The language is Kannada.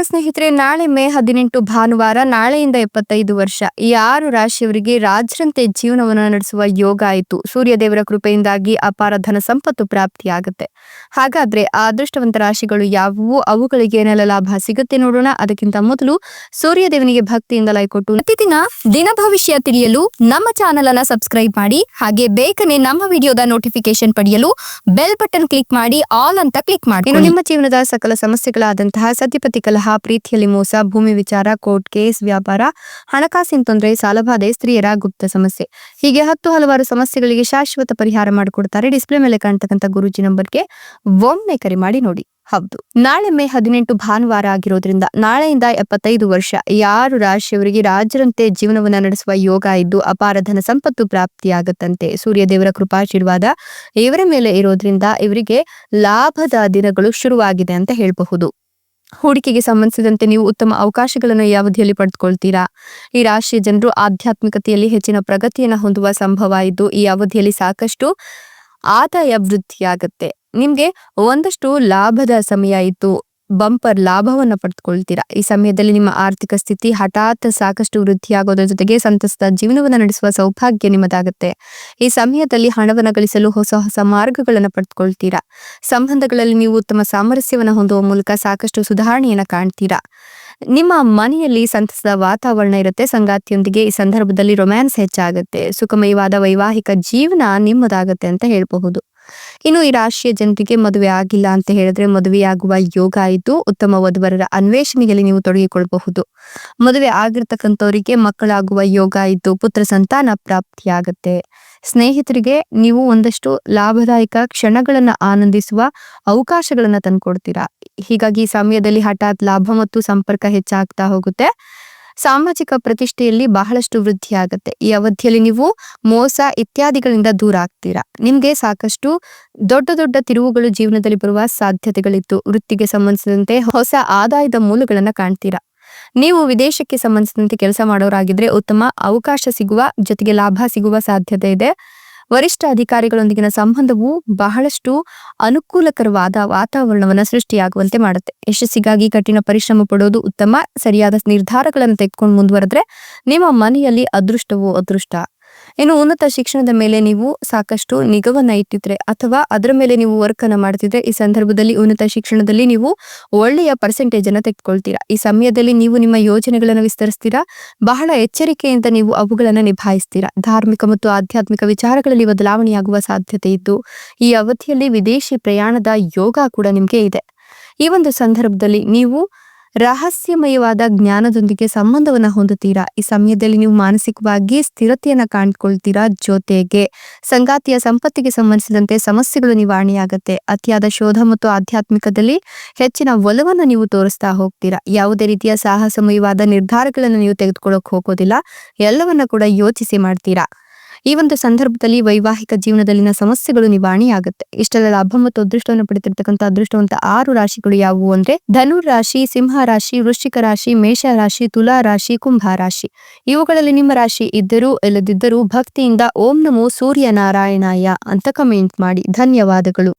ನಮಸ್ಕಾರ ಸ್ನೇಹಿತರೆ, ನಾಳೆ ಮೇ ಹದಿನೆಂಟು ಭಾನುವಾರ, ನಾಳೆಯಿಂದ ಎಪ್ಪತ್ತೈದು ವರ್ಷ. ಈ ಆರು ರಾಶಿಯವರಿಗೆ ರಾಜರಂತೆ ಜೀವನವನ್ನು ನಡೆಸುವ ಯೋಗ ಆಯಿತು. ಸೂರ್ಯ ದೇವರ ಕೃಪೆಯಿಂದಾಗಿ ಅಪಾರ ಧನ ಸಂಪತ್ತು ಪ್ರಾಪ್ತಿಯಾಗುತ್ತೆ. ಹಾಗಾದ್ರೆ ಆ ಅದೃಷ್ಟವಂತ ರಾಶಿಗಳು ಯಾವುವು? ಅವುಗಳಿಗೆ ಏನೆಲ್ಲ ಲಾಭ ಸಿಗುತ್ತೆ ನೋಡೋಣ. ಅದಕ್ಕಿಂತ ಮೊದಲು ಸೂರ್ಯ ದೇವನಿಗೆ ಭಕ್ತಿಯಿಂದ ಲೈಕೊಟ್ಟು ಪ್ರತಿದಿನ ದಿನ ಭವಿಷ್ಯ ತಿಳಿಯಲು ನಮ್ಮ ಚಾನೆಲ್ ಅನ್ನ ಸಬ್ಸ್ಕ್ರೈಬ್ ಮಾಡಿ, ಹಾಗೆ ಬೇಗನೆ ನಮ್ಮ ವಿಡಿಯೋದ ನೋಟಿಫಿಕೇಶನ್ ಪಡೆಯಲು ಬೆಲ್ ಬಟನ್ ಕ್ಲಿಕ್ ಮಾಡಿ, ಆಲ್ ಅಂತ ಕ್ಲಿಕ್ ಮಾಡಿ ನಿಮ್ಮ ಜೀವನದ ಸಕಲ ಸಮಸ್ಯೆಗಳಾದಂತಹ ಸತ್ಯಪತಿ ಕಲಹ ಪ್ರೀತಿಯಲ್ಲಿ ಮೋಸ, ಭೂಮಿ ವಿಚಾರ, ಕೋರ್ಟ್ ಕೇಸ್, ವ್ಯಾಪಾರ, ಹಣಕಾಸಿನ ತೊಂದರೆ, ಸಾಲಬಾಧೆ, ಸ್ತ್ರೀಯರ ಗುಪ್ತ ಸಮಸ್ಯೆ. ಹೀಗೆ ಹತ್ತು ಹಲವಾರು ಸಮಸ್ಯೆಗಳಿಗೆ ಶಾಶ್ವತ ಪರಿಹಾರ ಮಾಡಿಕೊಡ್ತಾರೆ ಡಿಸ್ಪ್ಲೇ ಮೇಲೆ ಕಾಣ್ತಕ್ಕಂಥ ಗುರುಜಿ ನಂಬರ್ಗೆ ಒಮ್ಮೆ ಕರೆ ಮಾಡಿ ನೋಡಿ. ಹೌದು. ನಾಳೆ ಮೇ ಹದಿನೆಂಟು ಭಾನುವಾರ ಆಗಿರೋದ್ರಿಂದ ನಾಳೆಯಿಂದ ಎಪ್ಪತ್ತೈದು ವರ್ಷ ಯಾರು ರಾಶಿಯವರಿಗೆ ರಾಜರಂತೆ ಜೀವನವನ್ನ ನಡೆಸುವ ಯೋಗ ಇದ್ದು ಅಪಾರ ಧನ ಸಂಪತ್ತು ಪ್ರಾಪ್ತಿಯಾಗುತ್ತಂತೆ. ಸೂರ್ಯ ದೇವರ ಕೃಪಾಶೀರ್ವಾದ ಇವರ ಮೇಲೆ ಇರೋದ್ರಿಂದ ಇವರಿಗೆ ಲಾಭದ ದಿನಗಳು ಶುರುವಾಗಿದೆ ಅಂತ ಹೇಳಬಹುದು. ಹೂಡಿಕೆಗೆ ಸಂಬಂಧಿಸಿದಂತೆ ನೀವು ಉತ್ತಮ ಅವಕಾಶಗಳನ್ನು ಈ ಅವಧಿಯಲ್ಲಿ ಪಡೆದುಕೊಳ್ತೀರಾ? ಈ ರಾಶಿಯ ಜನರು ಆಧ್ಯಾತ್ಮಿಕತೆಯಲ್ಲಿ ಹೆಚ್ಚಿನ ಪ್ರಗತಿಯನ್ನು ಹೊಂದುವ ಸಂಭವ ಇದ್ದು, ಈ ಅವಧಿಯಲ್ಲಿ ಸಾಕಷ್ಟು ಆದಾಯ ವೃದ್ಧಿಯಾಗುತ್ತೆ. ನಿಮ್ಗೆ ಒಂದಷ್ಟು ಲಾಭದ ಸಮಯ ಇತ್ತು. ಬಂಪರ್ ಲಾಭವನ್ನು ಪಡೆದುಕೊಳ್ತೀರಾ ಈ ಸಮಯದಲ್ಲಿ ನಿಮ್ಮ ಆರ್ಥಿಕ ಸ್ಥಿತಿ ಹಠಾತ್ ಸಾಕಷ್ಟು ವೃದ್ಧಿಯಾಗೋದ್ರ ಜೊತೆಗೆ ಸಂತಸದ ಜೀವನವನ್ನು ನಡೆಸುವ ಸೌಭಾಗ್ಯ ನಿಮ್ಮದಾಗುತ್ತೆ. ಈ ಸಮಯದಲ್ಲಿ ಹಣವನ್ನು ಗಳಿಸಲು ಹೊಸ ಹೊಸ ಮಾರ್ಗಗಳನ್ನು ಪಡೆದುಕೊಳ್ತೀರಾ ಸಂಬಂಧಗಳಲ್ಲಿ ನೀವು ಉತ್ತಮ ಸಾಮರಸ್ಯವನ್ನು ಹೊಂದುವ ಮೂಲಕ ಸಾಕಷ್ಟು ಸುಧಾರಣೆಯನ್ನು ಕಾಣ್ತೀರಾ? ನಿಮ್ಮ ಮನೆಯಲ್ಲಿ ಸಂತಸದ ವಾತಾವರಣ ಇರುತ್ತೆ, ಸಂಗಾತಿಯೊಂದಿಗೆ ಈ ಸಂದರ್ಭದಲ್ಲಿ ರೊಮ್ಯಾನ್ಸ್ ಹೆಚ್ಚಾಗುತ್ತೆ. ಸುಖಮಯವಾದ ವೈವಾಹಿಕ ಜೀವನ ನಿಮ್ಮದಾಗುತ್ತೆ ಅಂತ ಹೇಳಬಹುದು. ಇನ್ನು ಈ ರಾಶಿಯ ಜನರಿಗೆ ಮದುವೆ ಆಗಿಲ್ಲ ಅಂತ ಹೇಳಿದ್ರೆ ಮದುವೆಯಾಗುವ ಯೋಗ ಇದ್ದು ಉತ್ತಮ ವಧುವರರ ಅನ್ವೇಷಣೆಯಲ್ಲಿ ನೀವು ತೊಡಗಿಕೊಳ್ಳಬಹುದು. ಮದುವೆ ಆಗಿರ್ತಕ್ಕಂಥವರಿಗೆ ಮಕ್ಕಳಾಗುವ ಯೋಗ ಇದ್ದು ಪುತ್ರ ಸಂತಾನ ಪ್ರಾಪ್ತಿಯಾಗತ್ತೆ. ಸ್ನೇಹಿತರಿಗೆ ನೀವು ಒಂದಷ್ಟು ಲಾಭದಾಯಕ ಕ್ಷಣಗಳನ್ನ ಆನಂದಿಸುವ ಅವಕಾಶಗಳನ್ನ ತಂದ್ಕೊಡ್ತೀರಾ. ಹೀಗಾಗಿ ಸಮಯದಲ್ಲಿ ಹಠಾತ್ ಲಾಭ ಮತ್ತು ಸಂಪರ್ಕ ಹೆಚ್ಚಾಗ್ತಾ ಹೋಗುತ್ತೆ. ಸಾಮಾಜಿಕ ಪ್ರತಿಷ್ಠೆಯಲ್ಲಿ ಬಹಳಷ್ಟು ವೃದ್ಧಿಯಾಗುತ್ತೆ ಈ ಅವಧಿಯಲ್ಲಿ ನೀವು ಮೋಸ ಇತ್ಯಾದಿಗಳಿಂದ ದೂರ ಆಗ್ತೀರಾ. ನಿಮ್ಗೆ ಸಾಕಷ್ಟು ದೊಡ್ಡ ದೊಡ್ಡ ತಿರುವುಗಳು ಜೀವನದಲ್ಲಿ ಬರುವ ಸಾಧ್ಯತೆಗಳಿತ್ತು ವೃತ್ತಿಗೆ ಸಂಬಂಧಿಸಿದಂತೆ ಹೊಸ ಆದಾಯದ ಮೂಲಗಳನ್ನ ಕಾಣ್ತೀರಾ. ನೀವು ವಿದೇಶಕ್ಕೆ ಸಂಬಂಧಿಸಿದಂತೆ ಕೆಲಸ ಮಾಡೋರಾಗಿದ್ರೆ ಉತ್ತಮ ಅವಕಾಶ ಸಿಗುವ ಜೊತೆಗೆ ಲಾಭ ಸಿಗುವ ಸಾಧ್ಯತೆ ಇದೆ. ವರಿಷ್ಠ ಅಧಿಕಾರಿಗಳೊಂದಿಗಿನ ಸಂಬಂಧವು ಬಹಳಷ್ಟು ಅನುಕೂಲಕರವಾದ ವಾತಾವರಣವನ್ನ ಸೃಷ್ಟಿಯಾಗುವಂತೆ ಮಾಡುತ್ತೆ. ಯಶಸ್ಸಿಗಾಗಿ ಕಠಿಣ ಪರಿಶ್ರಮ ಪಡೋದು ಉತ್ತಮ. ಸರಿಯಾದ ನಿರ್ಧಾರಗಳನ್ನು ತೆಗೆದುಕೊಂಡು ಮುಂದುವರೆದ್ರೆ ನಿಮ್ಮ ಮನೆಯಲ್ಲಿ ಅದೃಷ್ಟವು ಅದೃಷ್ಟ? ಇನ್ನು ಉನ್ನತ ಶಿಕ್ಷಣದ ಮೇಲೆ ನೀವು ಸಾಕಷ್ಟು ನಿಗವನ್ನ ಇಟ್ಟಿದ್ರೆ ಅಥವಾ ಅದರ ಮೇಲೆ ನೀವು ವರ್ಕ್ ಅನ್ನ ಮಾಡ್ತಿದ್ರೆ ಈ ಸಂದರ್ಭದಲ್ಲಿ ಉನ್ನತ ಶಿಕ್ಷಣದಲ್ಲಿ ನೀವು ಒಳ್ಳೆಯ ಪರ್ಸೆಂಟೇಜ್ ಅನ್ನ ತೆಗೆದುಕೊಳ್ತೀರಾ? ಈ ಸಮಯದಲ್ಲಿ ನೀವು ನಿಮ್ಮ ಯೋಜನೆಗಳನ್ನು ವಿಸ್ತರಿಸ್ತೀರಾ? ಬಹಳ ಎಚ್ಚರಿಕೆಯಿಂದ ನೀವು ಅವುಗಳನ್ನು ನಿಭಾಯಿಸ್ತೀರಾ? ಧಾರ್ಮಿಕ ಮತ್ತು ಆಧ್ಯಾತ್ಮಿಕ ವಿಚಾರಗಳಲ್ಲಿ ಬದಲಾವಣೆಯಾಗುವ ಸಾಧ್ಯತೆ ಇದ್ದು, ಈ ಅವಧಿಯಲ್ಲಿ ವಿದೇಶಿ ಪ್ರಯಾಣದ ಯೋಗ ಕೂಡ ನಿಮ್ಗೆ ಇದೆ. ಈ ಒಂದು ಸಂದರ್ಭದಲ್ಲಿ ನೀವು ರಹಸ್ಯಮಯವಾದ ಜ್ಞಾನದೊಂದಿಗೆ ಸಂಬಂಧವನ್ನು ಹೊಂದುತ್ತೀರಾ? ಈ ಸಮಯದಲ್ಲಿ ನೀವು ಮಾನಸಿಕವಾಗಿ ಸ್ಥಿರತೆಯನ್ನು ಕಾಣ್ಕೊಳ್ತೀರಾ ಜೊತೆಗೆ? ಸಂಗಾತಿಯ ಸಂಪತ್ತಿಗೆ ಸಂಬಂಧಿಸಿದಂತೆ ಸಮಸ್ಯೆಗಳು ನಿವಾರಣೆಯಾಗುತ್ತೆ. ಅತಿಯಾದ ಶೋಧ ಮತ್ತು ಆಧ್ಯಾತ್ಮಿಕದಲ್ಲಿ ಹೆಚ್ಚಿನ ಒಲವನ್ನು ನೀವು ತೋರಿಸ್ತಾ ಹೋಗ್ತೀರಾ? ಯಾವುದೇ ರೀತಿಯ ಸಾಹಸಮಯವಾದ ನಿರ್ಧಾರಗಳನ್ನು ನೀವು ತೆಗೆದುಕೊಳ್ಳೋಕೆ ಹೋಗೋದಿಲ್ಲ. ಎಲ್ಲವನ್ನ ಕೂಡ ಯೋಚಿಸಿ ಮಾಡ್ತೀರಾ? ಈ ಒಂದು ಸಂದರ್ಭದಲ್ಲಿ ವೈವಾಹಿಕ ಜೀವನದಲ್ಲಿನ ಸಮಸ್ಯೆಗಳು ನಿವಾರಣೆಯಾಗುತ್ತೆ. ಇಷ್ಟೆಲ್ಲ ಲಾಭ ಮತ್ತು ಅದೃಷ್ಟವನ್ನು ಪಡೆದಿರ್ತಕ್ಕಂಥ ಅದೃಷ್ಟವಂತ ಆರು ರಾಶಿಗಳು ಯಾವುವು ಅಂದ್ರೆ ಧನು ರಾಶಿ ಸಿಂಹ ರಾಶಿ ವೃಶ್ಚಿಕ ರಾಶಿ ಮೇಷ ರಾಶಿ ತುಲಾ ರಾಶಿ ಕುಂಭ ರಾಶಿ ಇವುಗಳಲ್ಲಿ ನಿಮ್ಮ ರಾಶಿ ಇದ್ದರೂ ಇಲ್ಲದಿದ್ದರೂ ಭಕ್ತಿಯಿಂದ ಓಂ ನಮೋ ಸೂರ್ಯ ನಾರಾಯಣಾಯ ಅಂತ ಕಮೆಂಟ್ ಮಾಡಿ. ಧನ್ಯವಾದಗಳು.